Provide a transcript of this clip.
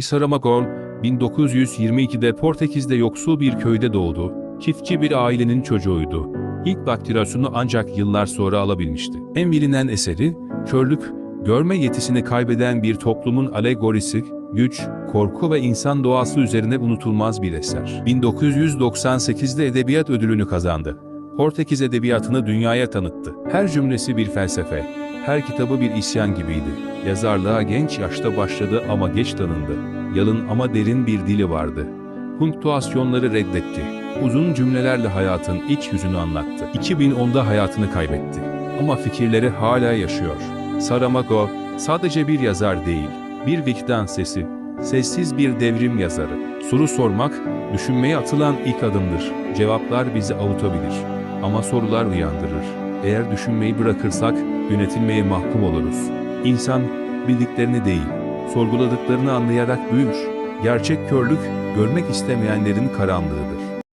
Saramagon, 1922'de Portekiz'de yoksul bir köyde doğdu, çiftçi bir ailenin çocuğuydu. İlk daktirasyonu ancak yıllar sonra alabilmişti. En bilinen eseri, körlük, görme yetisini kaybeden bir toplumun alegorisi, güç, korku ve insan doğası üzerine unutulmaz bir eser. 1998'de edebiyat ödülünü kazandı. Portekiz edebiyatını dünyaya tanıttı. Her cümlesi bir felsefe, her kitabı bir isyan gibiydi. Yazarlığa genç yaşta başladı ama geç tanındı. Yalın ama derin bir dili vardı. Punktuasyonları reddetti. Uzun cümlelerle hayatın iç yüzünü anlattı. 2010'da hayatını kaybetti. Ama fikirleri hala yaşıyor. Saramago sadece bir yazar değil, bir vicdan sesi, sessiz bir devrim yazarı. Soru sormak, düşünmeye atılan ilk adımdır. Cevaplar bizi avutabilir. Ama sorular uyandırır. Eğer düşünmeyi bırakırsak, yönetilmeye mahkum oluruz. İnsan, bildiklerini değil, sorguladıklarını anlayarak büyür. Gerçek körlük, görmek istemeyenlerin karanlığıdır.